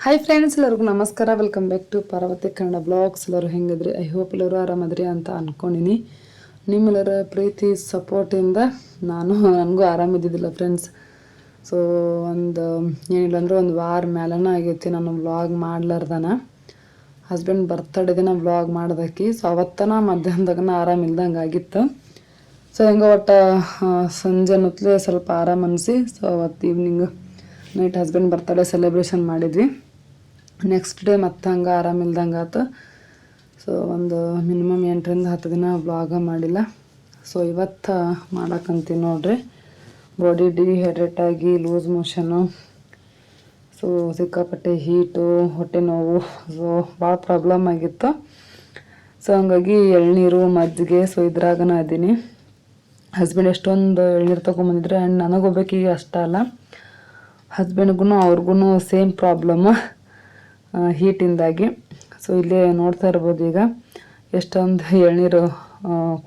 Hi friends ಎಲ್ಲರಿಗೂ ನಮಸ್ಕಾರ. Welcome back to Parvati Kannada blogs ಎಲ್ಲರೂ ಹೆಂಗಿದ್ರಿ? ಐ ಹೋಪ್ ಎಲ್ಲರೂ ಆರಾಮದ್ರಿ ಅಂತ ಅಂದ್ಕೊಂಡಿನಿ ನಿಮ್ಮೆಲ್ಲರ ಪ್ರೀತಿ ಸಪೋರ್ಟಿಂದ ನಾನು ನನಗೂ ಆರಾಮಿದ್ದಿದ್ದಿಲ್ಲ ಫ್ರೆಂಡ್ಸ್ ಸೊ ಒಂದು, ಏನಿಲ್ಲ ಅಂದ್ರೆ ಒಂದು ವಾರ ಮೇಲನ ಆಗೈತಿ ನಾನು ವ್ಲಾಗ್ ಮಾಡ್ಲಾರ್ದನ. ಹಸ್ಬೆಂಡ್ ಬರ್ತಡೇ ದಿನ ವ್ಲಾಗ್ ಮಾಡ್ದಕ್ಕಿ ಸೊ ಅವತ್ತನ ಮಧ್ಯಾಹ್ನದಾಗನ ಆರಾಮಿಲ್ದಂಗೆ ಆಗಿತ್ತು. ಸೊ ಹೆಂಗೋ ಒಟ್ಟು ಸಂಜೆ ಸ್ವಲ್ಪ ಆರಾಮ ಅನಿಸಿ ಸೊ ಅವತ್ತು evening night husband birthday celebration ಮಾಡಿದ್ವಿ. ನೆಕ್ಸ್ಟ್ ಡೇ ಮತ್ತೆ ಹಂಗೆ ಆರಾಮಿಲ್ದಂಗೆ ಆಯ್ತು ಸೊ ಒಂದು ಮಿನಿಮಮ್ ಎಂಟರಿಂದ ಹತ್ತು ದಿನ ಬ್ಲಾಗ ಮಾಡಿಲ್ಲ. ಸೊ ಇವತ್ತು ಮಾಡಕ್ಕಂತೀನಿ ನೋಡ್ರಿ. ಬಾಡಿ ಡಿಹೈಡ್ರೇಟ್ ಆಗಿ ಲೂಸ್ ಮೋಷನು ಸೊ ಸಿಕ್ಕಾಪಟ್ಟೆ ಹೀಟು ಹೊಟ್ಟೆ ನೋವು. ಸೊ ಭಾಳ ಪ್ರಾಬ್ಲಮ್ ಆಗಿತ್ತು. ಸೊ ಹಂಗಾಗಿ ಎಳ್ನೀರು, ಮಜ್ಜಿಗೆ ಸೊ ಇದ್ರಾಗನ ಅದೀನಿ ಹಸ್ಬೆಂಡ್ ಎಷ್ಟೊಂದು ಎಳ್ನೀರು ತೊಗೊಂಬಂದಿದ್ರೆ ಆ್ಯಂಡ್ ನನಗೊಬ್ಬಾಕಿಗೆ ಅಷ್ಟ ಅಲ್ಲ. ಹಸ್ಬೆಂಡ್ಗೂ ಅವ್ರಿಗೂ ಸೇಮ್ ಪ್ರಾಬ್ಲಮ್ ಹೀಟಿಂದಾಗಿ ಸೊ ಇಲ್ಲೇ ನೋಡ್ತಾ ಇರ್ಬೋದು ಈಗ. ಎಷ್ಟೊಂದು ಎಳ್ನೀರು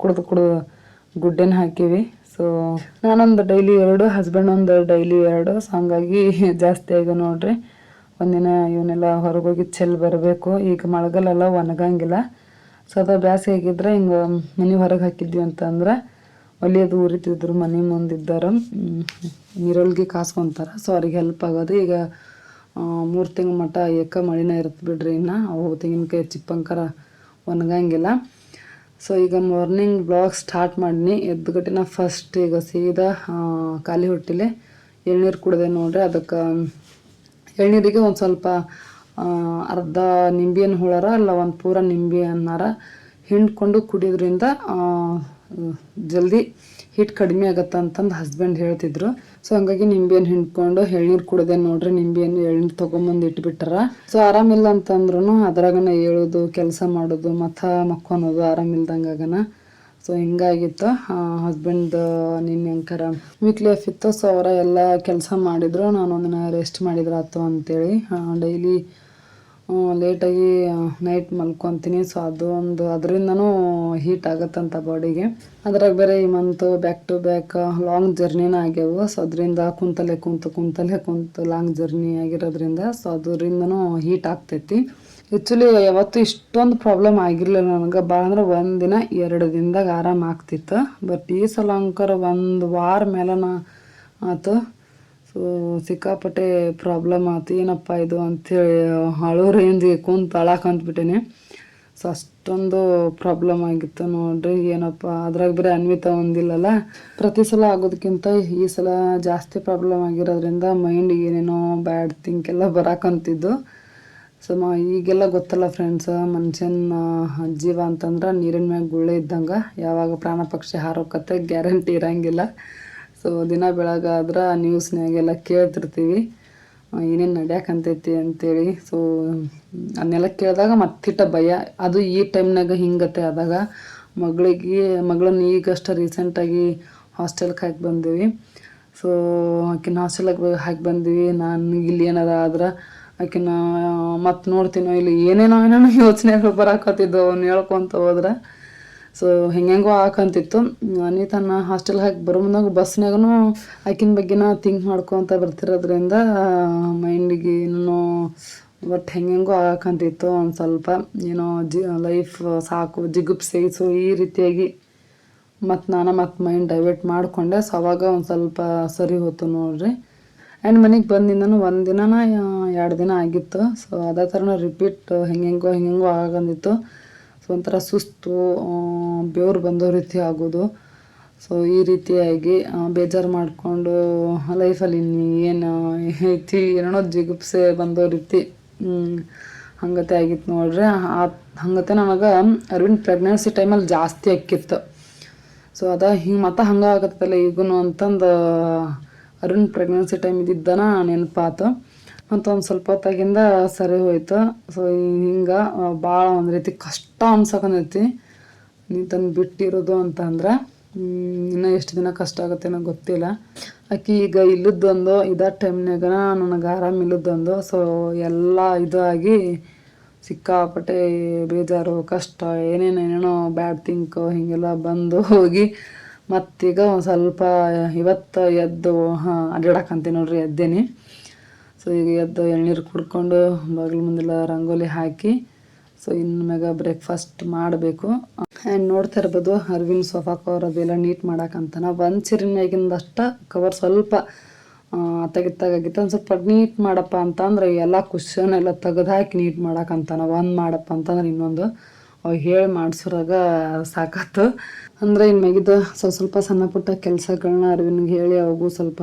ಕುಡಿದು ಕುಡ್ದು ಗುಡ್ಡೆನ ಹಾಕೀವಿ. ಸೊ ನಾನೊಂದು ಡೈಲಿ ಎರಡು ಹಸ್ಬೆಂಡ್ ಒಂದು ಡೈಲಿ ಎರಡು. ಸೊ ಹಂಗಾಗಿ ಜಾಸ್ತಿ ಆಗ ನೋಡ್ರಿ. ಒಂದಿನ ಇವನ್ನೆಲ್ಲ ಹೊರಗೋಗಿ ಚೆಲ್ ಬರಬೇಕು. ಈಗ ಮಳೆಗಾಲೆಲ್ಲ ಒಣಗಂಗಿಲ್ಲ. ಸೊ ಅದು ಬ್ಯಾಸಿಗೆ ಆಗಿದ್ರೆ ಹಿಂಗೆ ಮನೆ ಹೊರಗೆ ಹಾಕಿದ್ವಿ ಅಂತಂದ್ರೆ ಒಲಿಯೋದು ಉರಿತಿದ್ರು ಮನೆ ಮುಂದಿದ್ದಾರ ನೀರೊಳಗೆ ಕಾಸ್ಕೊಂತಾರೆ. ಸೊ ಅವ್ರಿಗೆ ಹೆಲ್ಪ್ ಆಗೋದು. ಈಗ ಮೂರು ತಿಂಗಳ ಮಟ್ಟ ಏಕ ಮಳಿನ ಇರುತ್ತೆ ಬಿಡ್ರಿ ಇನ್ನು. ಅವು ತೆಂಗಿನಕಾಯಿ ಚಿಪ್ಪಂಕರ ಒಣಗಂಗಿಲ್ಲ. ಸೊ ಈಗ ಮಾರ್ನಿಂಗ್ ಬ್ಲಾಗ್ ಸ್ಟಾರ್ಟ್ ಮಾಡಿನಿ. ಎದ್ದುಗಟ್ಟಿನ ಫಸ್ಟ್ ಈಗ ಸೀದಾ ಖಾಲಿ ಹೊಟ್ಟಿಲೆ ಎಳ್ನೀರು ಕುಡಿದೆ ನೋಡ್ರಿ. ಅದಕ್ಕೆ, ಎಳ್ನೀರಿಗೆ ಒಂದು ಸ್ವಲ್ಪ ಅರ್ಧ ನಿಂಬೆಹಣ್ಣು ಹೋಳಾರ, ಅಲ್ಲ ಒಂದು ಪೂರ ನಿಂಬೆ ಅನ್ನಾರ ಹಿಂಡ್ಕೊಂಡು ಕುಡಿಯೋದ್ರಿಂದ ಜಲ್ದಿ ಹಿಟ್ಟು ಕಡಿಮೆ ಆಗತ್ತೆ ಅಂತಂದು ಹಸ್ಬೆಂಡ್ ಹೇಳ್ತಿದ್ರು. ಸೊ ಹಂಗಾಗಿ ನಿಂಬೆಹಣ್ಣು ಹಿಂಡ್ಕೊಂಡು ಎಳ್ನೀರು ಕುಡಿದೆ ನೋಡ್ರಿ ನಿಂಬೆಹಣ್ಣು ಎಳ್ನೀರು ತೊಗೊಂಬಂದು ಇಟ್ಬಿಟ್ರ. ಸೊ ಆರಾಮಿಲ್ಲ ಅಂತಂದ್ರೂ ಅದ್ರಾಗನ ಹೇಳೋದು, ಕೆಲಸ ಮಾಡೋದು ಮಥ ಮಕ್ಕೊನೋದು ಆರಾಮಿಲ್ದಂಗಾಗನ. ಸೊ ಹಿಂಗಾಗಿತ್ತು. ಹಸ್ಬೆಂಡ್ ನಿನ್ನ ಅಂಕರ ವೀಕ್ಲಿ ಆಫ್ ಇತ್ತು. ಸೊ ಅವರ ಎಲ್ಲ ಕೆಲಸ ಮಾಡಿದ್ರು. ನಾನು ಒಂದಿನ ರೆಸ್ಟ್ ಮಾಡಿದ್ರಾತು ಅಂತೇಳಿ ಡೈಲಿ ಲೇಟಾಗಿ ನೈಟ್ ಮಲ್ಕೊತೀನಿ. ಸೊ ಅದು ಒಂದು, ಅದರಿಂದನೂ ಹೀಟ್ ಆಗತ್ತಂತ ಬಾಡಿಗೆ ಅದ್ರಾಗ ಬೇರೆ ಈ month back to back long ಜರ್ನಿನ ಆಗ್ಯಾವು. ಸೊ ಅದರಿಂದ ಕುಂತಲೆ ಕುಂತು ಕುಂತಲೆ ಕುಂತು ಲಾಂಗ್ ಜರ್ನಿ ಆಗಿರೋದ್ರಿಂದ ಸೊ ಅದರಿಂದನೂ ಹೀಟ್ ಆಗ್ತೈತಿ. ಆ್ಯಕ್ಚುಲಿ ಯಾವತ್ತೂ ಇಷ್ಟೊಂದು ಪ್ರಾಬ್ಲಮ್ ಆಗಿರಲಿಲ್ಲ ನನಗೆ. ಭಾಳ ಅಂದ್ರೆ ಒಂದು ದಿನ, ಎರಡು ದಿನದಾಗ ಆರಾಮ ಆಗ್ತಿತ್ತು. ಬಟ್ ಈ ಸಲ ಅಂಕರ ಒಂದು ವಾರ ಮೇಲನ ಆತು. ಸೊ ಸಿಕ್ಕಾಪಟ್ಟೆ ಪ್ರಾಬ್ಲಮ್ ಆಯ್ತು ಏನಪ್ಪ ಇದು ಅಂಥೇಳಿ ಹಳೋ ರೇಂಜಿಗೆ ಕುಂತು ಅಳಾಕಂತ್ಬಿಟ್ಟೇನೆ ಸೊ ಅಷ್ಟೊಂದು ಪ್ರಾಬ್ಲಮ್ ಆಗಿತ್ತು ನೋಡ್ರಿ. ಏನಪ್ಪ, ಅದ್ರಾಗ ಬರೀ ಅನ್ವಿತ ಒಂದಿಲ್ಲಲ್ಲ. ಪ್ರತಿ ಸಲ ಆಗೋದಕ್ಕಿಂತ ಈ ಸಲ ಜಾಸ್ತಿ ಪ್ರಾಬ್ಲಮ್ ಆಗಿರೋದ್ರಿಂದ ಮೈಂಡ್ ಏನೇನೋ ಬ್ಯಾಡ್ ಥಿಂಕ್ ಎಲ್ಲ ಬರಾಕಂತಿದ್ದು ಸೊ ಮ, ಈಗೆಲ್ಲ ಗೊತ್ತಲ್ಲ ಫ್ರೆಂಡ್ಸ್ ಮನುಷ್ಯನ ಜೀವ ಅಂತಂದ್ರೆ ನೀರಿನ ಮ್ಯಾಗ ಗುಳ್ಳೆ ಇದ್ದಂಗೆ. ಯಾವಾಗ ಪ್ರಾಣ ಪಕ್ಷಿ ಹಾರೋಕತ್ತೆ ಗ್ಯಾರಂಟಿ ಇರಂಗಿಲ್ಲ. ಸೊ ದಿನ ಬೆಳಗಾದ್ರೆ ನ್ಯೂಸ್ನಾಗೆಲ್ಲ ಕೇಳ್ತಿರ್ತೀವಿ. ಏನೇನು ನಡ್ಯಾಕಂತೈತಿ ಅಂತೇಳಿ. ಸೊ ಅದನ್ನೆಲ್ಲ ಕೇಳಿದಾಗ ಮತ್ತಿಟ್ಟ ಭಯ. ಅದು ಈ ಟೈಮ್ನಾಗ ಹಿಂಗತ್ತೆ ಆದಾಗ ಮಗಳಿಗೆ, ಮಗಳನ್ನ ಈಗಷ್ಟ ರೀಸೆಂಟಾಗಿ ಹಾಸ್ಟೆಲ್ಗೆ ಹಾಕಿ ಬಂದೀವಿ. ಸೊ ಆಕಿನ ಹಾಸ್ಟೆಲ್ಗೆ ಹಾಕಿ ಬಂದೀವಿ. ನಾನು ಇಲ್ಲಿ ಏನಾರ ಆದ್ರೆ ಆಕಿನ, ಮತ್ತೆ ನೋಡ್ತೀನೋ ಇಲ್ಲಿ, ಏನೇನೋ ಏನೇನೋ ಯೋಚನೆಗಳು ಬರಾಕತ್ತಿದ್ದು ಅವ್ನು ಹೇಳ್ಕೊತ ಹೋದ್ರೆ. ಸೊ ಹೆಂಗೆಂಗೋ ಹಾಕಂತಿತ್ತು ಅನಿತನ ಹಾಸ್ಟೆಲ್ ಹಾಕಿ ಬರೋ ಮುಂದಾಗ ಬಸ್ನಾಗೂ ಆಕಿನ ಬಗ್ಗೆನ ಥಿಂಕ್ ಮಾಡ್ಕೊತ ಬರ್ತಿರೋದ್ರಿಂದ ಮೈಂಡಿಗೆ ಏನೋ ಬಟ್ ಹೆಂಗೆಂಗೋ ಹಾಕಂತಿತ್ತು ಒಂದು ಸ್ವಲ್ಪ. ಏನೋ ಜಿ ಲೈಫ್ ಸಾಕು ಜಿಗುಪ್ ಸೊ ಈ ರೀತಿಯಾಗಿ ಮತ್ತು ನಾನು ಮತ್ತು ಮೈಂಡ್ ಡೈವರ್ಟ್ ಮಾಡಿಕೊಂಡೆ. ಸೊ ಅವಾಗ ಒಂದು ಸ್ವಲ್ಪ ಸರಿ ಹೋಯ್ತು ನೋಡ್ರಿ. ಆ್ಯಂಡ್ ಮನೆಗೆ ಬಂದಿಂದನೂ ಒಂದು ದಿನನ ಎರಡು ದಿನ ಆಗಿತ್ತು. ಸೊ ಅದೇ ಥರನೂ ರಿಪೀಟ್ ಹೆಂಗೆಂಗೋ ಹೆಂಗೆಂಗೋ ಆಗಂದಿತ್ತು. ಒಂಥರ ಸುಸ್ತು ಬೆವರು ಬಂದೋ ರೀತಿ ಆಗೋದು. ಸೊ ಈ ರೀತಿಯಾಗಿ ಬೇಜಾರು ಮಾಡಿಕೊಂಡು ಲೈಫಲ್ಲಿ ಏನು ಐತಿ ಏನೋ ಜಿಗುಪ್ಸೆ ಬಂದೋ ರೀತಿ ಹಂಗತೆ ಆಗಿತ್ತು ನೋಡ್ರಿ, ಆ, ಹಂಗತೆ ನನಗೆ ಅರವಿಂದ್ ಪ್ರೆಗ್ನೆನ್ಸಿ ಟೈಮಲ್ಲಿ ಜಾಸ್ತಿ ಆಕ್ಕಿತ್ತು ಸೊ ಅದ ಹಿಂಗೆ ಮತ್ತೆ ಹಂಗೆ ಆಗತ್ತಲ್ಲ ಈಗೂ ಅಂತಂದು ಅರುಣ್ ಪ್ರೆಗ್ನೆನ್ಸಿ ಟೈಮ್ ಇದ್ದಿದ್ದನ ನೆನಪಾತು. ಮತ್ತು ಒಂದು ಸ್ವಲ್ಪ ಹೊತ್ತಾಗಿಂದ ಸರಿ ಹೋಯ್ತು. ಸೊ ಹಿಂಗೆ ಭಾಳ ಒಂದು ರೀತಿ ಕಷ್ಟ ಅನ್ಸಕಂದೈತಿ ನೀ ತಂದು ಬಿಟ್ಟಿರೋದು ಅಂತಂದ್ರೆ ಇನ್ನು ಎಷ್ಟು ದಿನ ಕಷ್ಟ ಆಗುತ್ತೆ ನನಗೆ ಗೊತ್ತಿಲ್ಲ. ಆಕಿ ಈಗ ಇಲ್ಲದ್ದೊಂದು ಇದ ಟೈಮ್ನಾಗ ನನಗೆ ಆರಾಮ ಇಲ್ಲದ್ದೊಂದು ಸೊ ಎಲ್ಲ ಇದು ಆಗಿ ಸಿಕ್ಕಾಪಟ್ಟೆ ಬೇಜಾರು, ಕಷ್ಟ, ಏನೇನು ಏನೇನೋ ಬ್ಯಾಡ್ ಥಿಂಕ್ ಹೀಗೆಲ್ಲ ಬಂದು ಹೋಗಿ, ಮತ್ತೀಗ ಒಂದು ಸ್ವಲ್ಪ ಇವತ್ತು ಎದ್ದು, ಹಾಂ ಅಡ್ಡಾಡಕ್ಕಂತೀನಿ ನೋಡ್ರಿ, ಎದ್ದೇನಿ. ಸೊ ಈಗ ಎದ್ದು ಎಳ್ನೀರು ಕುಡ್ಕೊಂಡು ಬಾಗಿಲು ಮುಂದೆಲ್ಲ ರಂಗೋಲಿ ಹಾಕಿ ಸೊ ಇನ್ನು ಮ್ಯಾಗ ಬ್ರೇಕ್ಫಾಸ್ಟ್ ಮಾಡಬೇಕು. ಆ್ಯಂಡ್ ನೋಡ್ತಾ ಇರ್ಬೋದು, ಅರ್ವಿಂದ್ ಸೋಫಾ ಕವರ್ ಅದೆಲ್ಲ ನೀಟ್ ಮಾಡಕ್ಕಂತಾನ ಒಂದು ಸಿರಿನಾಗಿಂದಷ್ಟ ಕವರ್ ಸ್ವಲ್ಪ ತೆಗಿತಾಗಿತ್ತು ಒಂದು ಸ್ವಲ್ಪ ನೀಟ್ ಮಾಡಪ್ಪ ಅಂತಂದ್ರೆ ಎಲ್ಲ ಕುಶನ್ ಎಲ್ಲ ತೆಗೆದು ಹಾಕಿ ನೀಟ್ ಮಾಡಕ್ಕಂತಾನ ಒಂದು ಮಾಡಪ್ಪ ಅಂತಂದ್ರೆ ಇನ್ನೊಂದು. ಅವ್ ಹೇಳಿ ಮಾಡಿಸೋರಾಗ ಸಾಕಾತು. ಅಂದರೆ ಇನ್ನು ಮ್ಯಾಗಿದ್ದು ಸ್ವಲ್ಪ ಸ್ವಲ್ಪ ಸಣ್ಣ ಪುಟ್ಟ ಕೆಲಸಗಳನ್ನ ಅರ್ವಿನ್ಗೆ ಹೇಳಿ ಅವಾಗೂ ಸ್ವಲ್ಪ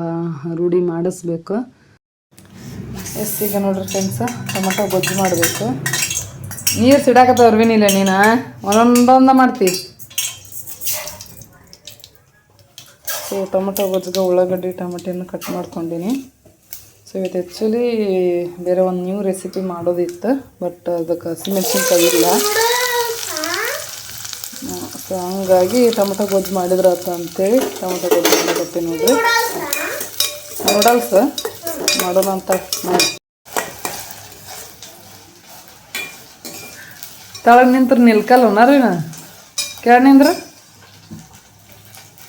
ರೂಢಿ ಮಾಡಿಸ್ಬೇಕು. ಎಸ್, ಈಗ ನೋಡ್ರಿ ಫ್ರೆಂಡ್ಸ್ ಟೊಮೊಟೊ ಗೊಜ್ಜು ಮಾಡಬೇಕು. ನೀರು ಸಿಡಾಕತ್ತವ್ರಿ ಇಲ್ಲ ನೀನು? ಒಂದೊಂದೊಂದ ಮಾಡ್ತಿ. ಸೊ ಟೊಮೊಟೊ ಗೊಜ್ಜಿಗೆ ಉಳ್ಳಾಗಡ್ಡಿ ಟೊಮಟೆಯನ್ನು ಕಟ್ ಮಾಡ್ಕೊಂಡಿನಿ. ಸೊ ಇವತ್ತು ಆ್ಯಕ್ಚುಲಿ ಬೇರೆ ಒಂದು ನ್ಯೂ ರೆಸಿಪಿ ಮಾಡೋದಿತ್ತು ಬಟ್ ಅದಕ್ಕೆ ಹಸಿಮೆಣ್ಸಿನ್ಕಾಯಿ ಇಲ್ಲ. ಸೊ ಹಂಗಾಗಿ ಟೊಮೊಟೊ ಗೊಜ್ಜು ಮಾಡಿದ್ರೆ ಅಂತ ಅಂತೇಳಿ ಟೊಮೊಟೊ ಗೊಜ್ಜು ಮಾಡಕತ್ತೀನಿ ನೋಡ್ರಿ. ನೂಡಲ್ಸ್ ಮಾಡೋಣ ಅಂತ ಮಾಡಿ. ತಳಗ್ ನಿಂತ್ರ ನಿಲ್ಕಲ್ಲ ರೀ ನಾ ಕೆಳ ನಿಂದ್ರ?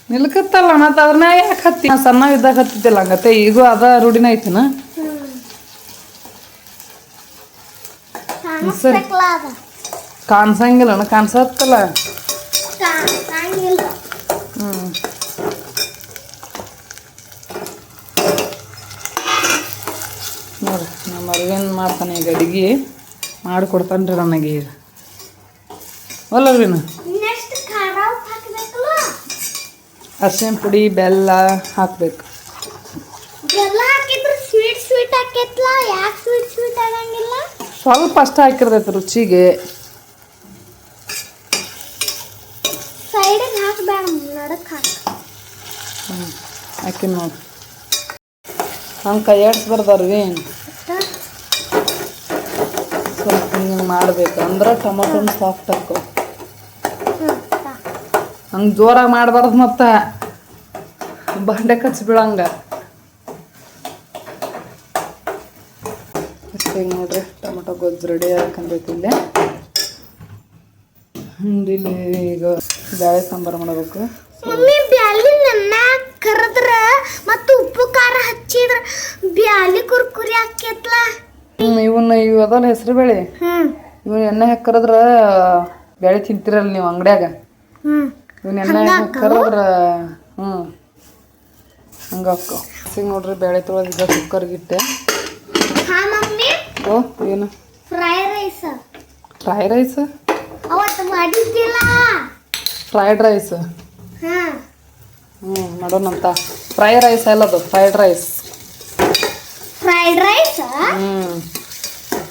ನಿಲ್ಕತ್ತಲ್ಲ ಮತ್ತೆ ಮ್ಯಾಗ ಯಾಕೆ ಹತ್ತಿ? ಸಣ್ಣ ಇದ್ದಾಗ ಹತ್ತಿದ್ದಿಲ್ಲ ಹಂಗತ್ತೆ ಈಗೂ ಅದ ರೂಢಿನ ಐತಿನ ಸರಿ. ಕಾಣಿಸಂಗಿಲ್ಲ ಕಾಣಿಸತ್ತಲ್ಲ ಹ್ಞೂ ನೋಡ್ರಿ ಮಾಡ್ತಾನೆ ಈಗ ಅಡಿಗೆ? ಮಾಡಿಕೊಡ್ತಾನೆ ರೀ ನನಗೆ ಈಗ. ಅಲ್ಲ ಅರ್ವಿನ ಖಾರ ಉಪ್ಪು ಹಾಕ್ಬೇಕಲ್ಲ? ಅರ್ಶಿನ ಪುಡಿ ಬೆಲ್ಲ ಹಾಕ್ಬೇಕು. ಸ್ವಲ್ಪ ಅಷ್ಟ ಹಾಕಿರ್ತೈತೆ ರುಚಿಗೆ. ಹಾಕ. ನೋಡಿ. ಹಂಗೆ ಕೈ ಆಡ್ಸ್ಬಾರ್ದು ಅರ್ವಿನ್ ಸ್ವಲ್ಪ ಹಿಂಗೆ ಮಾಡಬೇಕು. ಅಂದ್ರೆ ಟೊಮೊಟೊನ ಸಾಫ್ಟ್ ಹಾಕೋ. ಹಂಗೆ ಜೋರಾಗಿ ಮಾಡಬಾರ್ದು ಮತ್ತೆ. ಬಂಡೆ ಕಚ್ಚಿ ಬೀಳಂಗ ಅಷ್ಟೇ ನೋಡ್ರಿ ಟೊಮೊಟೊ ಗೊಜ್ಜು ರೆಡಿ ಹಾಕೊಂಡ್ಬೇಕು ಇಲ್ಲಿ. ಇಲ್ಲಿ ಈಗ ಬೇಳೆ ಸಾಂಬಾರು ಮಾಡಬೇಕು. ಕರೆದ್ರ ಮತ್ತು ಉಪ್ಪು ಖಾರ ಹಚ್ಚಿದ್ರ. ಬ್ಯಾಲಿ ಕುರ್ಕುರಿ ಆಕೈತ್ಲ ಹ್ಮ್, ಇವನ್ನ ಇವು ಅದಲ್ಲ ಹೆಸರು ಬೇಳೆ. ಇವನ್ ಎಣ್ಣೆ ಹಾಕರದ್ರ ಬೇಳೆ ತಿಂತಿರಲ್ಲ ನೀವು ಅಂಗಡ್ಯಾಗ. ಇವನ್ ಎಣ್ಣೆ ಹಾಕರದ್ರ ಹ್ಮ್. ಹಂಗ ಸಿಗ್ ನೋಡ್ರಿ ಬೇಳೆ ತೊಳೆದಿದ್ದ ಕುಕ್ಕರ್ಗೆ ಗಿಟ್ಟೆ ಓ ಏನು? Fry rice fry rice fried rice ಹ್ಞೂ ಮಾಡೋಣಂತ. ಫ್ರೈ ರೈಸ್ ಅಲ್ಲದು ಫ್ರೈಡ್ ರೈಸ್ ಫ್ರೈಡ್ ರೈಸ್ ಹ್ಞೂ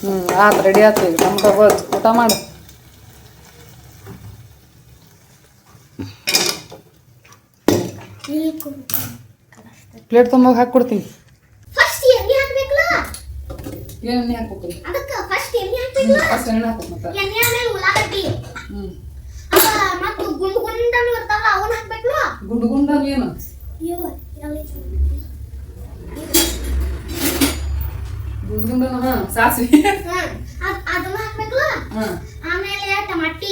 ಹ್ಞೂ ಆತು ರೆಡಿ ಆಯ್ತು ಈಗ ಟೊಮಟೊ ಗೊಜ್ಜು ಊಟ ಮಾಡು. ಪ್ಲೇಟ್ ತೊಂಬೋಗಿ ಹಾಕ್ಕೊಡ್ತೀನಿ. ಫಸ್ಟ್ ಎಣ್ಣೆ ಹಾಕ್ಬೇಕಲ್ಲ? ಏನು ಎಣ್ಣೆ ಹಾಕ್ಬೇಕು? ಅದಕ್ಕ ಫಸ್ಟ್ ಎಣ್ಣೆ ಹಾಕ್ಬೇಕಲ್ಲ? ಫಸ್ಟ್ ಎಣ್ಣೆ ಹಾಕ್ಬೇಕು ಮತ್ತೆ. ಎಣ್ಣೆ ಆಮೇಲೆ ಉಳ್ಳಾಗಡ್ಡಿ. ಹ್ಞೂ ಅವ ಮತ್ತು ಗುಂಡ್ ಗುಂಡನು ಇರ್ತಾವಲ್ಲ ಅವನ್ನ ಹಾಕ್ಬೇಕಲ್ಲ? ಗುಂಡು ಗುಂಡ ಏನು? ಅಯ್ಯೋ ಎಲ್ಲಿ ಗುಂಡು ಗುಂಡನ ಹಾಂ ಸಾಸಿವೆ ಅದನ್ನ ಹಾಕ್ಬೇಕು ಆಮೇಲೆ ಟಮಾಟಿ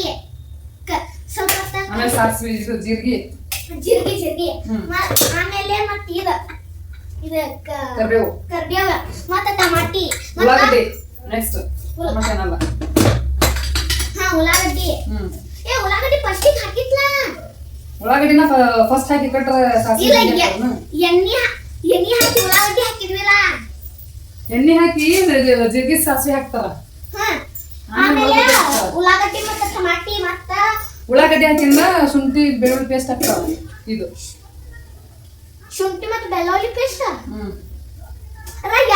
ಸ್ವಲ್ಪ ಆಮೇಲೆ ಸಾಸಿವೆ ಇದು ಜೀರಿಗೆ. ಜೀರಿಗೆ ಜೀರಿಗೆ. ಆಮೇಲೆ ಮತ್ತ ಇದ ಇದ ಕ- ಕರಿಬೇವು. ಕರ್ಬೇವ ಮತ್ತ ಟಮಾಟಿ ಉಳ್ಳಾಗಡ್ಡಿ. ನೆಕ್ಸ್ಟ್ ಹಾ ಉಳ್ಳಾಗಡ್ಡಿ. ಏ ಉಳ್ಳಾಗಡ್ಡಿ ಫಸ್ಟಿಗೆ ಹಾಕಿದ್ಲ? ಉಳ್ಳಾಗಡ್ಡಿನ ಫಸ್ಟ್ ಹಾಕಿ ಸಾಸಿವೆ. ಎಣ್ಣೆ ಎಣ್ಣೆ ಹಾಕಿ ಉಳ್ಳಾಗಡ್ಡಿ ಹಾಕಿದ್ವಿಲ್ಲ? ಎಣ್ಣೆ ಹಾಕಿ ಜೀರಿಗೆ ಸಾಸಿವೆ ಹಾಕ್ತಾರ. ಉಳ್ಳಾಗಡ್ಡಿ ಮತ್ತ ಟಮಾಟಿ ಮತ್ತ ಉಳ್ಳಾಗಡ್ಡಿ ಹಾಕಿಂದ ಶುಂಠಿ ಬೆಳ್ಳುಳ್ಳಿ ಪೇಸ್ಟ್ ಹಾಕ್ತಾರ. ಇದು. ಶುಂಠಿ ಮತ್ತ ಬೆಳ್ಳುಳ್ಳಿ ಪೇಸ್ಟ್? ಹ್ಮ್.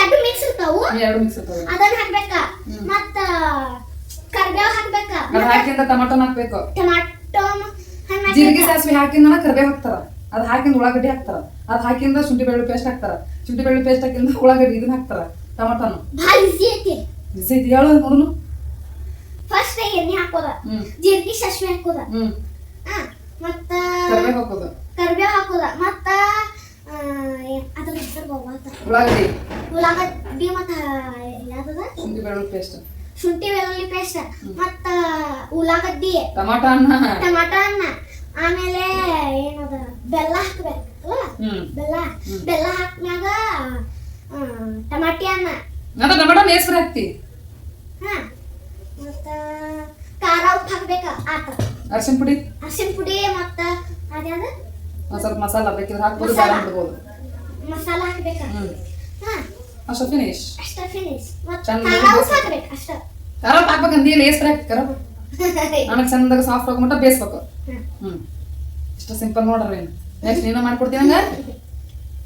ಎರಡು ಮಿಕ್ಸ್ ಇರ್ತಾವು. ಎರಡು ಮಿಕ್ಸ್ ಇರ್ತಾವು. ಅದನ್ನ ಹಾಕ್ಬೇಕ. ಮತ್ತ ಕರ್ಬೇವ್ ಹಾಕ್ಬೇಕ? ಅದ್ ಹಾಕಿಂದ ಟೊಮೆಟೊ ಹಾಕ್ಬೇಕು. ಟೊಮಾಟೊ ಜೀರಿಗೆ ಸಾಸಿವೆ ಹಾಕಿಂದ ಕರಿಬೇವು ಹಾಕ್ತಾರ. ಅದ್ ಹಾಕಿಂದ ಉಳ್ಳಾಗಡ್ಡಿ ಹಾಕ್ತಾರ. ಅದ್ ಹಾಕಿಂದ ಶುಂಠಿ ಬೆಳ್ಳುಳ್ಳಿ ಪೇಸ್ಟ್ ಹಾಕ್ತಾರ. ಶುಂಠಿ ಬೆಳ್ಳುಳ್ಳಿ ಪೇಸ್ಟ್ ಹಾಕಿಂದ ಉಳ್ಳಾಗಡ್ಡಿ ಇದನ್ನ ಹಾಕ್ತಾರ. ಟೊಮೆಟೊನು ಭಾಳ ಈಸಿ ಐತಿ. ಬಿಸಿ ಐತಿ. ಹೇಳು ನೋಡುನು? ಫಸ್ಟ್ ಎಣ್ಣೆ ಹಾಕೋದ. ಜೀರಿಗೆ ಸಾಸಿವೆ ಹಾಕೋದ. ಮತ್ತ ಕರಿಬೇವು ಹಾಕೋದು? ಕರ್ಬೇವ್ ಹಾಕೋದ. ಮತ್ತ ಅದ್ರ ಹೆಸರು ಉಳ್ಳಾಗಡ್ಡಿ. ಉಳ್ಳಾಗಡ್ಡಿ ಮತ್ತ ಯಾವ್ದದ? ಶುಂಠಿ ಬೆಳ್ಳುಳ್ಳಿ ಪೇಸ್ಟ್ ಶುಂಠಿ ಬೆಳ್ಳುಳ್ಳಿ ಪೇಸ್ಟ್ ಮತ್ತ ಉಳ್ಳಾಗಡ್ಡಿ. ಟಮಾಟ ಅನ್ನ. ಟಮಾಟ ಅನ್ನ. ಆಮೇಲೆ ಏನದ? ಬೆಲ್ಲ ಹಾಕ್ಬೇಕು ಬೆಲ್ಲ. ಬೆಲ್ಲ ಹಾಕ್ಮ್ಯಾಗ ಟಮಾಟಿ ಅನ್ನ ಹಾಕ್ತಿ. ಹಾ ಮತ್ತ ಖಾರ ಉಪ್ಪು ಹಾಕ್ಬೇಕ? ಆತ. ಅರ್ಶಿನ ಪುಡಿ? ಅರ್ಶಿನ ಪುಡಿ ಮತ್ತ ಸ್ವಲ್ಪ ಮಸಾಲ ಬೇಕಿದ್ರೆ ಹಾಕ್ಬೋದು ಬಿಡ್ಬೋದು ಮಸಾಲ ಹಾಕ್ಬೇಕ? ಹ್ಮ್. ಹಾ. ಅಷ್ಟು ಫಿನಿಶ್ ಅಷ್ಟ ಫಿನಿಶ್ ಮತ್ತ ಚಂದ ಖಾರ ಉಪ್ಪು ಹಾಕ್ಬೇಕು ಅಷ್ಟ. ನನಗೆ ಚಂದಾಗ ಸಾಫ್ಟ್ ಆಗೋ ಮಟ್ಟ ಬೇಯಿಸ್ಬೇಕು ಹ್ಮ್. ಹ್ಮ್. ಇಷ್ಟು ಸಿಂಪಲ್ ನೋಡ್ರಿ ನೆಕ್ಸ್ಟ್ ನೀನು ಮಾಡ್ಕೊಡ್ತೀನಿ ಹಂಗ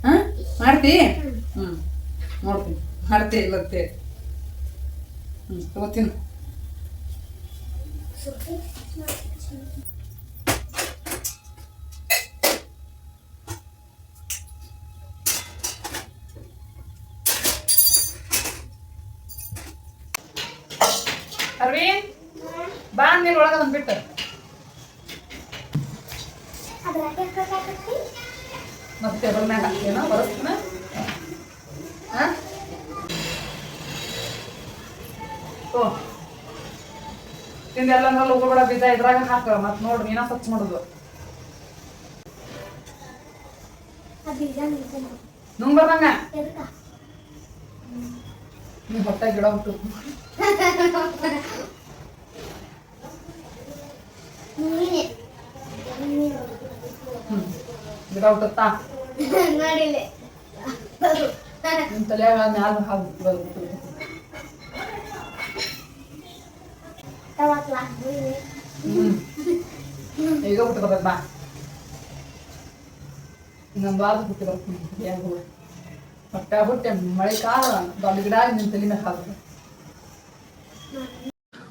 ಹಾಂ? ಮಾಡ್ತಿ? ಹ್ಮ್. ನೋಡ್ತೀನಿ. ಮಾಡ್ತಿ ಇಲ್ಲತ್ತೆ ಹ್ಞೂ ತಗೋತೀನಿ. ಅರವಿಂದ್, ಬಾ ನೀನು ಒಳಗೆ ಬಂದು ಬಿಟ್ಟು. ಅದ್ರಾಗ ಹಾಕ್ಬೇಕಾಗತ್ತಿ ಮತ್ತೆ ಟೇಬಲ್ ಏನೋ ಬರಸ್ತೀನ ಓ. ತಿಂದೆಲ್ಲ ಅಂದ್ರೆ ಉಗುಳ್ಬೇಡ ಬೀಜ ಇದ್ರಾಗ ಹಾಕ ಮತ್ತೆ ನೋಡ್ರಿ ಏನ ಸ್ವಚ್ಛ ಮಾಡೋದು. ನುಂಗ್ ಬರ್ದಂಗ ನೀ ಹೊಟ್ಟೆ ಗಿಡ ಹುಟ್ಟು. ಗಿಡ ಹುಟ್ಟುತ್ತಾ? ನಿಮ್ ತಲೆಯಾಗ ಮ್ಯಾಲ ಹಾಲು ಬರುತ್ತೆ ತವಾ ಕ್ಲಾಸ್ ಹೋಗಿ ಹ್ಞೂ ಈಗ ಬಿಟ್ಟು ಬರ್ಬೇಕು ಬಾ ಇನ್ನೊಂದು ವಾರ ಬಿಟ್ಟು ಬರ್ತೀನಿ ಹೊಟ್ಟೆ ಬಿಟ್ಟೆ ಮಳೆ ಕಾಲ ದೊಡ್ಡ ಗಿಡ ನಿನ್ನ ತಲೆ ಮೇಲೆ ಹಾಲು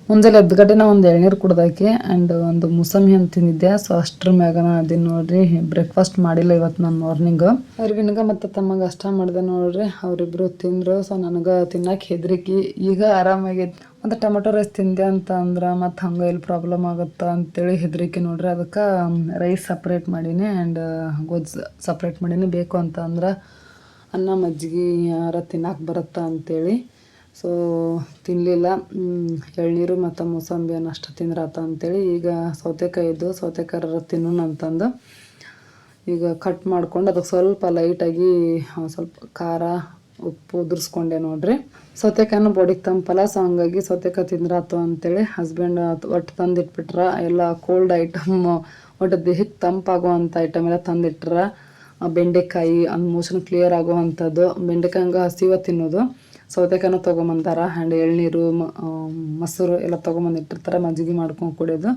ಮುಂಜಾನೆ ಎದ್ದ ಗಂಟೆನ ಒಂದು ಎಳ್ನೀರು ಕುಡ್ದಾಕಿ ಆ್ಯಂಡ್ ಒಂದು ಮುಸಂಬಿ ಅಂತ ತಿಂದಿದ್ದೆ. ಸೊ ಅಷ್ಟ್ರ ಮ್ಯಾಗನ ಅದನ್ನ ನೋಡ್ರಿ ಬ್ರೇಕ್ಫಾಸ್ಟ್ ಮಾಡಿಲ್ಲ ಇವತ್ತು ನಾನು ಮಾರ್ನಿಂಗ್ ಅವ್ರಿಗಿನ್ಗ ಮತ್ತು ತಮ್ಮಗೆ ಅಷ್ಟ ಮಾಡಿದೆ ನೋಡ್ರಿ. ಅವರಿಬ್ಬರು ತಿಂದ್ರು. ಸೊ ನನಗೆ ತಿನ್ನಕ್ಕೆ ಹೆದ್ರಿಕಿ. ಈಗ ಆರಾಮಾಗೈತಿ ಮತ್ತು ಟೊಮೆಟೊ ರೈಸ್ ತಿಂದೆ ಅಂತ ಅಂದ್ರೆ ಮತ್ತು ಹಂಗೆ ಇಲ್ಲಿ ಪ್ರಾಬ್ಲಮ್ ಆಗುತ್ತೆ ಅಂತೇಳಿ ಹೆದರಿಕೆ ನೋಡ್ರಿ. ಅದಕ್ಕೆ ರೈಸ್ ಸಪ್ರೇಟ್ ಮಾಡೀನಿ ಆ್ಯಂಡ್ ಗೊಜ್ಜು ಸಪ್ರೇಟ್ ಮಾಡೀನಿ. ಬೇಕು ಅಂತ ಅಂದ್ರೆ ಅನ್ನ, ಮಜ್ಜಿಗೆ, ಯಾರ ತಿನ್ನಕ್ಕೆ ಬರುತ್ತಾ ಅಂತೇಳಿ. ಸೊ ತಿನ್ನಲಿಲ್ಲ ಎಳ್ನೀರು ಮತ್ತು ಮೂಸಂಬಿ ಅಷ್ಟು ತಿಂದ್ರಾತ ಅಂತೇಳಿ. ಈಗ ಸೌತೆಕಾಯಿ ಇದ್ದು ಸೌತೆಕಾಯಿ ತಿನ್ನೋಣ ಅಂತಂದು. ಈಗ ಕಟ್ ಮಾಡ್ಕೊಂಡು ಅದಕ್ಕೆ ಸ್ವಲ್ಪ ಲೈಟಾಗಿ ಸ್ವಲ್ಪ ಖಾರ ಉಪ್ಪು ಉದುರಿಸ್ಕೊಂಡೆ ನೋಡ್ರಿ. ಸೌತೆಕಾಯಿನ ಬಾಡಿಗೆ ತಂಪಲ್ಲ ಸೊ ಹಂಗಾಗಿ ಸೌತೆಕಾಯಿ ತಿಂದ್ರಾತು ಅಂತೇಳಿ ಹಸ್ಬೆಂಡ್ ಒಟ್ಟು ತಂದಿಟ್ಬಿಟ್ರ. ಎಲ್ಲ ಕೋಲ್ಡ್ ಐಟಮ್ ಒಟ್ಟು ದೇಹಕ್ಕೆ ತಂಪಾಗುವಂಥ ಐಟಮ್ ಎಲ್ಲ ತಂದಿಟ್ರ. ಬೆಂಡೆಕಾಯಿ ಅಂದ್ ಮೋಷನ್ ಕ್ಲಿಯರ್ ಆಗುವಂಥದ್ದು. ಬೆಂಡೆಕಾಯಿ ಹಂಗೆ ಹಸಿವ ತಿನ್ನೋದು. ಸೌತೆಕಾಯಿನ ತೊಗೊಂಬಂದಾರ. ಆ್ಯಂಡ್ ಎಳ್ನೀರು ಮೊಸರು ಎಲ್ಲ ತೊಗೊಂಬಂದಿಟ್ಟಿರ್ತಾರೆ ಮಜ್ಜಿಗೆ ಮಾಡ್ಕೊಂಡು ಕುಡಿಯೋದು.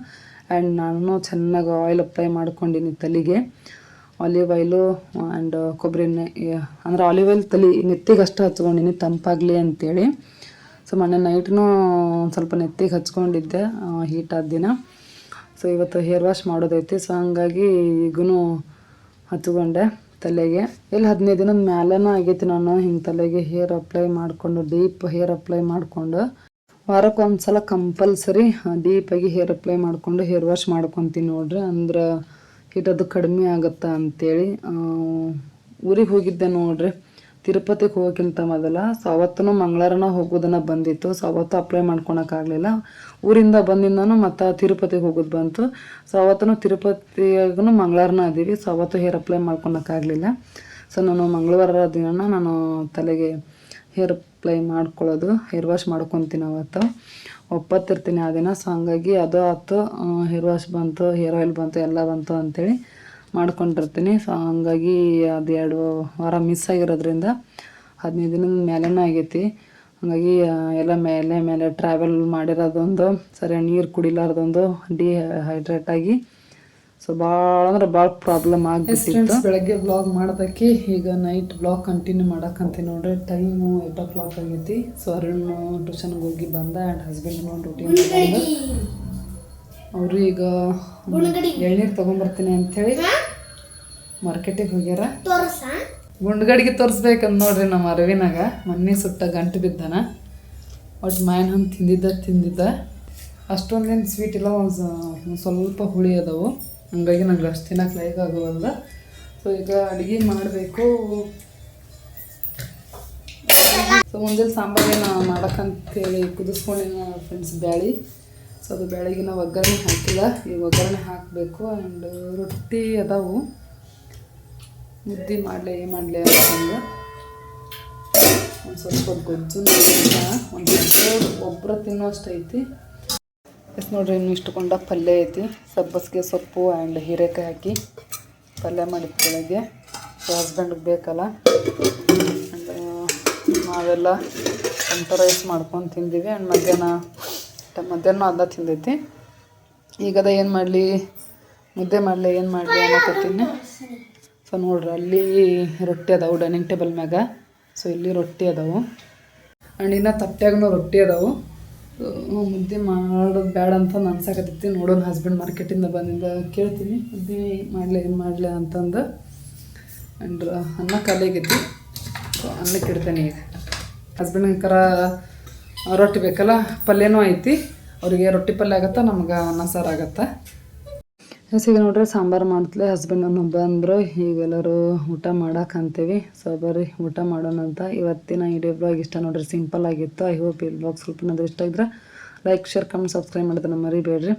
ಆ್ಯಂಡ್ ನಾನು ಚೆನ್ನಾಗಿ ಆಯಿಲ್ ಅಪ್ಲೈ ಮಾಡ್ಕೊಂಡಿನಿ ತಲೆಗೆ. ಆಲಿವ್ ಆಯಿಲು ಆ್ಯಂಡ್ ಕೊಬ್ಬರಿ ಎಣ್ಣೆ ಅಂದ್ರೆ ಆಲಿವ್ ಆಯಿಲ್ ತಲೆ ನೆತ್ತಿಗೆ ಅಷ್ಟು ಹಚ್ಕೊಂಡಿನಿ ತಂಪಾಗಲಿ ಅಂತೇಳಿ. ಸೊ, ಮೊನ್ನೆ ನೈಟ್ನು ಸ್ವಲ್ಪ ನೆತ್ತಿಗೆ ಹಚ್ಕೊಂಡಿದ್ದೆ ಹೀಟ್ ಆದ ದಿನ. ಸೊ, ಇವತ್ತು ಹೇರ್ ವಾಶ್ ಮಾಡೋದೈತಿ. ಸೊ, ಹಂಗಾಗಿ ಈಗೂ ಹಚ್ಕೊಂಡೆ ತಲೆಗೆ. ಎಲ್ಲಿ ಹದಿನೈದು ದಿನದ ಮ್ಯಾಲನ ಆಗೈತಿ ನಾನು, ಹಿಂಗೆ ತಲೆಗೆ ಹೇರ್ ಅಪ್ಲೈ ಮಾಡಿಕೊಂಡು ಡೀಪ್ ಹೇರ್ ಅಪ್ಲೈ ಮಾಡಿಕೊಂಡು. ವಾರಕ್ಕೆ ಒಂದು ಸಲ ಕಂಪಲ್ಸರಿ ಡೀಪಾಗಿ ಹೇರ್ ಅಪ್ಲೈ ಮಾಡಿಕೊಂಡು ಹೇರ್ ವಾಶ್ ಮಾಡ್ಕೊತೀನಿ ನೋಡ್ರಿ. ಅಂದ್ರೆ ಹಿಟದು ಕಡಿಮೆ ಆಗುತ್ತಾ ಅಂತೇಳಿ ಊರಿಗೆ ಹೋಗಿದ್ದೆ ನೋಡ್ರಿ. ತಿರುಪತಿಗೆ ಹೋಗೋಕ್ಕಿಂತ ಮೊದಲ ಸೊ ಮಂಗಳಾರನ ಹೋಗೋದನ್ನ ಬಂದಿತ್ತು. ಸೊ ಅವತ್ತು ಅಪ್ಲೈ ಮಾಡ್ಕೊಳಕ್ಕಾಗಲಿಲ್ಲ ಊರಿಂದ ಬಂದಿಂದನೂ ಮತ್ತು ತಿರುಪತಿಗೆ ಹೋಗೋದು ಬಂತು. ಸೊ ಅವತ್ತೂ ತಿರುಪತಿಯಾಗೂ ಮಂಗಳವಾರನ ಅದೀವಿ ಸಾವತ್ತು ಹೇರ್ ಅಪ್ಲೈ ಮಾಡ್ಕೊಳಕ್ಕಾಗಲಿಲ್ಲ ಸೊ ನಾನು ಮಂಗಳವಾರ ದಿನ ನಾನು ತಲೆಗೆ ಹೇರ್ ಅಪ್ಲೈ ಮಾಡ್ಕೊಳ್ಳೋದು ಹೇರ್ ವಾಶ್ ಮಾಡ್ಕೊತೀನಿ ಅವತ್ತು. ಒಪ್ಪತ್ತಿರ್ತೀನಿ ಆ ದಿನ. ಸೊ ಹಂಗಾಗಿ ಅದು ಆಯ್ತು ಹೇರ್ ವಾಶ್ ಬಂತು ಹೇರ್ ಆಯಿಲ್ ಬಂತು, ಎಲ್ಲ ಬಂತು ಅಂತೇಳಿ ಮಾಡ್ಕೊಂಡಿರ್ತೀನಿ. ಸೊ ಹಂಗಾಗಿ ಅದು ಎರಡು ವಾರ ಮಿಸ್ ಆಗಿರೋದ್ರಿಂದ ಹದಿನೈದು ದಿನದ ಮೇಲೇನೂ ಆಗೈತಿ. ಹಾಗಾಗಿ ಎಲ್ಲ ಮೇಲೆ ಮೇಲೆ ಟ್ರಾವೆಲ್ ಮಾಡಿರೋದೊಂದು, ಸರಿಯಾಗಿ ನೀರು ಕುಡಿಲಾರ್ದೊಂದು ಡಿಹೈಡ್ರೇಟ್ ಆಗಿ ಸೊ ಭಾಳ ಅಂದ್ರೆ ಭಾಳ ಪ್ರಾಬ್ಲಮ್ ಆಗಿಬಿಟ್ಟಿತ್ತು. ಬೆಳಗ್ಗೆ ಬ್ಲಾಗ್ ಮಾಡೋದಕ್ಕೆ ಈಗ ನೈಟ್ ಬ್ಲಾಗ್ ಕಂಟಿನ್ಯೂ ಮಾಡಕ್ಕಂತ ನೋಡ್ರಿ. ಟೈಮು ಏಟ್ ಓ ಕ್ಲಾಕ್ ಆಗೈತಿ. ಸೊ ಅರುಣ್ ಟ್ಯೂಷನ್ಗೆ ಹೋಗಿ ಬಂದ ಆ್ಯಂಡ್ ಹಸ್ಬೆಂಡ್ ಡ್ಯೂಟಿ ಅವರು ಈಗ ಎಳ್ನೀರು ತೊಗೊಂಬರ್ತೀನಿ ಅಂಥೇಳಿ ಮಾರ್ಕೆಟಿಗೆ ಹೋಗ್ಯಾರ. ತೋರ್ಸ? ಗುಂಡ್ಗಡಿಗೆ ತೋರಿಸ್ಬೇಕಂತ ನೋಡ್ರಿ ನಮ್ಮ ಅರವಿನಾಗ. ಮೊನ್ನೆ ಸುಟ್ಟ ಗಂಟು ಬಿದ್ದಾನ. ಒಟ್ಟು ಮಾಯನ ಹಂಗೆ ತಿಂದಿದ್ದ ತಿಂದಿದ್ದ. ಅಷ್ಟೊಂದೇನು ಸ್ವೀಟ್ ಇಲ್ಲ ಒಂದು ಸ್ವಲ್ಪ ಹುಳಿ ಅದಾವು. ಹಂಗಾಗಿ ನಂಗೆ ಅಷ್ಟು ತಿನ್ನಕ್ಕೆ ಲೈಕ್ ಆಗೋವಲ್ಲ ಸೊ ಈಗ ಅಡುಗೆ ಮಾಡಬೇಕು. ಸೊ ಮುಂಜಾನೆ ಸಾಂಬಾರೇನು ಮಾಡೋಕ್ಕಂತೇಳಿ ಕುದಿಸ್ಕೊಂಡಿನ ಫ್ರೆಂಡ್ಸ್ ಬ್ಯಾಳಿ. ಸೊ ಅದು ಬ್ಯಾಳಿಗೆ ನಾವು ಒಗ್ಗರಣೆ ಹಾಕಿಲ್ಲ ಈಗ ಒಗ್ಗರಣೆ ಹಾಕಬೇಕು ಆ್ಯಂಡ್ ರೊಟ್ಟಿ ಅದಾವು. ಮುದ್ದೆ ಮಾಡಲಿ, ಏನು ಮಾಡಲಿ ಅಂತಂದು ಒಂದು ಸ್ವಲ್ಪ ಗೊಜ್ಜು ಒಂದು ಒಬ್ಬರು ತಿನ್ನೋಷ್ಟು ಐತಿ ಎಸ್ ನೋಡ್ರಿ, ಇನ್ನು ಇಷ್ಟುಕೊಂಡ ಪಲ್ಯ ಐತಿ. ಸಬ್ಬಸ್ಗೆ ಸೊಪ್ಪು ಆ್ಯಂಡ್ ಹೀರೆಕಾಯಿ ಹಾಕಿ ಪಲ್ಯ ಮಾಡಿದ ಬೆಳಗ್ಗೆ ಸೊ ಹಸ್ಬೆಂಡ್ಗೆ ಬೇಕಲ್ಲ. ಆ್ಯಂಡ್ ನಾವೆಲ್ಲ ಟೊಮಟೊ ರೈಸ್ ಮಾಡ್ಕೊಂಡು ತಿಂದೀವಿ. ಆ್ಯಂಡ್ ಮಧ್ಯಾಹ್ನ ಮಧ್ಯಾಹ್ನ ಅದ ತಿಂದೈತಿ. ಅದ ಏನು ಮಾಡಲಿ? ಮುದ್ದೆ ಮಾಡಲಿ, ಏನು ಮಾಡಲಿ ಅನ್ನಕತ್ತೀನಿ ಸೊ, ನೋಡ್ರಿ, ಅಲ್ಲಿ ರೊಟ್ಟಿ ಅದಾವು ಡೈನಿಂಗ್ ಟೇಬಲ್ ಮ್ಯಾಗ. ಸೊ, ಇಲ್ಲಿ ರೊಟ್ಟಿ ಅದಾವು. ಆ್ಯಂಡ್ ಇನ್ನು ತಟ್ಟೆಗೂ ರೊಟ್ಟಿ ಅದಾವು. ಮುದ್ದೆ ಮಾಡೋದು ಬೇಡ ಅಂತ ಅನ್ಸಕತ್ತೈತಿ ನೋಡೋಣ ಹಸ್ಬೆಂಡ್ ಮಾರ್ಕೆಟಿಂದ ಬಂದಿಂದ ಕೇಳ್ತೀನಿ. ಮುದ್ದೆ ಮಾಡಲಿ, ಏನು ಮಾಡಲಿ ಅಂತಂದು ಆ್ಯಂಡ್ ಅನ್ನ ಸೊ ಅನ್ನಕ್ಕೆ ಇಡ್ತೇನೆ ಈಗ. ಹಸ್ಬೆಂಡ್ ಕರ ರೊಟ್ಟಿ ಬೇಕಲ್ಲ, ಪಲ್ಯನೂ ಐತಿ. ಅವರಿಗೆ ರೊಟ್ಟಿ ಪಲ್ಯ ಆಗತ್ತೆ, ನಮ್ಗೆ ಅನ್ನ ಸಾರು ಆಗತ್ತಾ. ಈಗ ನೋಡ್ರಿ ಸಾಂಬಾರು ಮಾಡ್ತಲೇ ಹಸ್ಬೆಂಡ್ ಬಂದರು. ಈಗೆಲ್ಲರೂ ಊಟ ಮಾಡಕ್ಕೆ ಅಂತೀವಿ. ಸೊ ಬರ್ರಿ, ಊಟ ಮಾಡೋಣ ಅಂತ. ಇವತ್ತಿನ ಈ ಬ್ಲಾಗ್ ಇಷ್ಟ ನೋಡ್ರಿ ಸಿಂಪಲ್ ಆಗಿತ್ತು. ಐ ಹೋಪ್ ಈ ಬ್ಲಾಗ್ ಸ್ವಲ್ಪ ಇಷ್ಟ ಆಗಿದ್ರೆ ಲೈಕ್ ಶೇರ್ ಕಮೆಂಟ್ ಸಬ್ಸ್ಕ್ರೈಬ್ ಮಾಡೋದನ್ನ ಮರಿಬೇಡ್ರಿ.